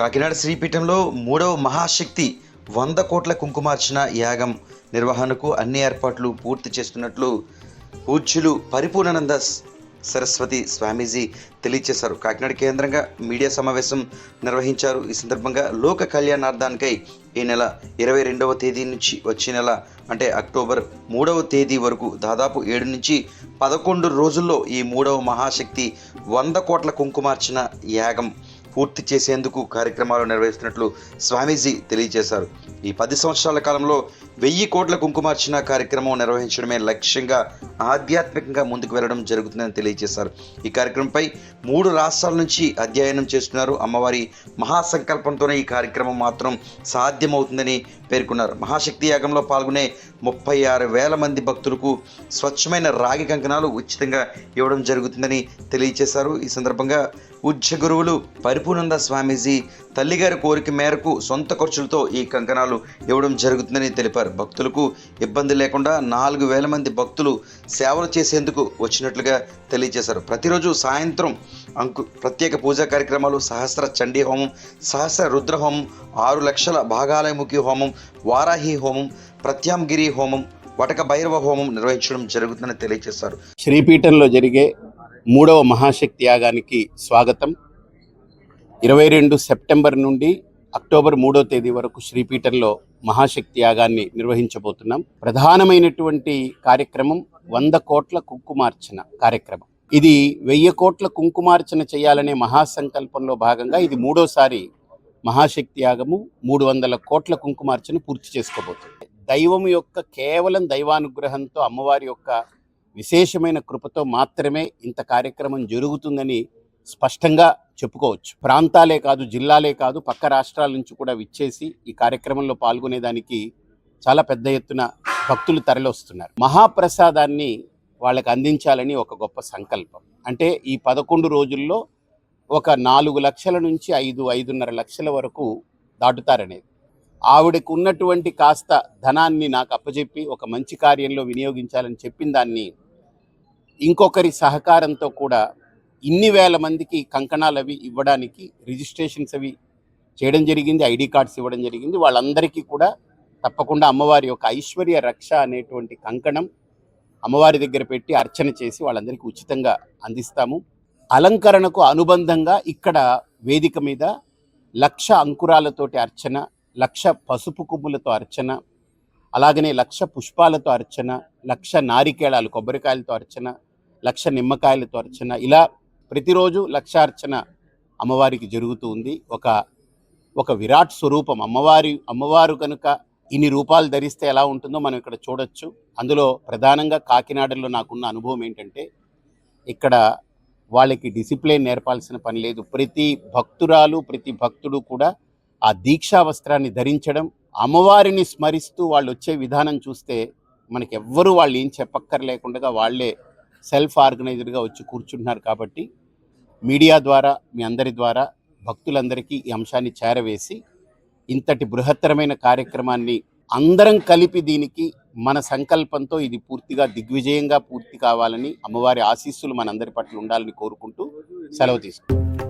కాకినాడ శ్రీపీఠంలో మూడవ మహాశక్తి వంద కోట్ల కుంకుమార్చన యాగం నిర్వహణకు అన్ని ఏర్పాట్లు పూర్తి చేస్తున్నట్లు పూజ్యులు పరిపూర్ణానంద సరస్వతి స్వామీజీ తెలియజేశారు కాకినాడ కేంద్రంగా మీడియా సమావేశం నిర్వహించారు. ఈ సందర్భంగా లోక కళ్యాణార్థానికై ఈ నెల ఇరవై రెండవ తేదీ నుంచి వచ్చే నెల అంటే అక్టోబర్ మూడవ తేదీ వరకు దాదాపు ఏడు నుంచి పదకొండు రోజుల్లో ఈ మూడవ మహాశక్తి వంద కోట్ల కుంకుమార్చన యాగం పూర్తి చేసేందుకు కార్యక్రమాలు నిర్వహిస్తున్నట్లు స్వామీజీ తెలియజేశారు. ఈ పది సంవత్సరాల కాలంలో వెయ్యి కోట్ల కుంకుమార్చన కార్యక్రమం నిర్వహించడమే లక్ష్యంగా ఆధ్యాత్మికంగా ముందుకు వెళ్ళడం జరుగుతుందని తెలియజేశారు. ఈ కార్యక్రమంపై మూడు రాష్ట్రాల నుంచి అధ్యయనం చేస్తున్నారు. అమ్మవారి మహాసంకల్పంతోనే ఈ కార్యక్రమం మాత్రం సాధ్యమవుతుందని పేర్కొన్నారు. మహాశక్తి యాగంలో పాల్గొనే ముప్పై ఆరు వేల మంది భక్తులకు స్వచ్ఛమైన రాగి కంకణాలు ఉచితంగా ఇవ్వడం జరుగుతుందని తెలియజేశారు. ఈ సందర్భంగా ఉజ్జ గురువులు పరిపూర్ణంద స్వామీజీ తల్లిగారి కోరిక మేరకు సొంత ఖర్చులతో ఈ కంకణాలు ఇవ్వడం జరుగుతుందని తెలిపారు. భక్తులకు ఇబ్బంది లేకుండా నాలుగు వేల మంది భక్తులు సేవలు చేసేందుకు వచ్చినట్లుగా తెలియజేశారు. ప్రతిరోజు సాయంత్రం అంకు ప్రత్యేక పూజా కార్యక్రమాలు సహస్ర చండీ హోమం సహస్ర రుద్ర హోమం ఆరు లక్షల భాగాలయముఖి హోమం వారాహి హోమం ప్రత్యాంగిరి హోమం వటక భైరవ హోమం నిర్వహించడం జరుగుతుందని తెలియజేశారు. శ్రీపీఠంలో జరిగే మూడవ మహాశక్తి యాగానికి స్వాగతం. ఇరవై రెండు సెప్టెంబర్ నుండి అక్టోబర్ మూడో తేదీ వరకు శ్రీపీఠంలో మహాశక్తి యాగాన్ని నిర్వహించబోతున్నాం. ప్రధానమైనటువంటి కార్యక్రమం వంద కోట్ల కుంకుమార్చన కార్యక్రమం. ఇది వెయ్యి కోట్ల కుంకుమార్చన చేయాలనే మహాసంకల్పంలో భాగంగా ఇది మూడోసారి మహాశక్తి యాగము మూడు వందల కోట్ల కుంకుమార్చన పూర్తి చేసుకోబోతుంది. దైవం యొక్క కేవలం దైవానుగ్రహంతో అమ్మవారి యొక్క విశేషమైన కృపతో మాత్రమే ఇంత కార్యక్రమం జరుగుతుందని స్పష్టంగా చెప్పుకోవచ్చు. ప్రాంతాలే కాదు జిల్లాలే కాదు పక్క రాష్ట్రాల నుంచి కూడా విచ్చేసి ఈ కార్యక్రమంలో పాల్గొనేదానికి చాలా పెద్ద ఎత్తున భక్తులు తరలివస్తున్నారు. మహాప్రసాదాన్ని వాళ్ళకి అందించాలని ఒక గొప్ప సంకల్పం. అంటే ఈ పదకొండు రోజుల్లో ఒక నాలుగు లక్షల నుంచి ఐదు ఐదున్నర లక్షల వరకు దాటుతారనేది. ఆవిడకు ఉన్నటువంటి కాస్త ధనాన్ని నాకు అప్పచెప్పి ఒక మంచి కార్యంలో వినియోగించాలని చెప్పిన దాన్ని ఇంకొకరి సహకారంతో కూడా ఇన్ని వేల మందికి కంకణాలు అవి ఇవ్వడానికి రిజిస్ట్రేషన్స్ అవి చేయడం జరిగింది ఐడి కార్డ్స్ ఇవ్వడం జరిగింది. వాళ్ళందరికీ కూడా తప్పకుండా అమ్మవారి యొక్క ఐశ్వర్య రక్ష అనేటువంటి కంకణం అమ్మవారి దగ్గర పెట్టి అర్చన చేసి వాళ్ళందరికీ ఉచితంగా అందిస్తాము. అలంకరణకు అనుబంధంగా ఇక్కడ వేదిక మీద లక్ష అంకురాలతోటి అర్చన లక్ష పసుపు కొమ్ములతో అర్చన అలాగనే లక్ష పుష్పాలతో అర్చన లక్ష నారికేళాలు కొబ్బరికాయలతో అర్చన లక్ష నిమ్మకాయలతో అర్చన ఇలా ప్రతిరోజు లక్షార్చన అమ్మవారికి జరుగుతూ ఉంది. ఒక ఒక విరాట్ స్వరూపం. అమ్మవారి అమ్మవారు కనుక ఇన్ని రూపాలు ధరిస్తే ఎలా ఉంటుందో మనం ఇక్కడ చూడొచ్చు. అందులో ప్రధానంగా కాకినాడలో నాకున్న అనుభవం ఏంటంటే ఇక్కడ వాళ్ళకి డిసిప్లిన్ నేర్పాల్సిన పని లేదు. ప్రతి భక్తురాలు ప్రతి భక్తుడు కూడా ఆ దీక్షా వస్త్రాన్ని ధరించడం అమ్మవారిని స్మరిస్తూ వాళ్ళు వచ్చే విధానం చూస్తే మనకి ఎవ్వరూ వాళ్ళు ఏం చెప్పక్కర్లేకుండా వాళ్ళే సెల్ఫ్ ఆర్గనైజర్గా వచ్చి కూర్చుంటున్నారు కాబట్టి మీడియా ద్వారా మీ అందరి ద్వారా భక్తులందరికీ ఈ అంశాన్ని చేరవేసి ఇంతటి బృహత్తరమైన కార్యక్రమాన్ని అందరం కలిపి దీనికి మన సంకల్పంతో ఇది పూర్తిగా దిగ్విజయంగా పూర్తి కావాలని అమ్మవారి ఆశీస్సులు మనందరి పట్ల ఉండాలని కోరుకుంటూ సెలవు తీసుకుంటాం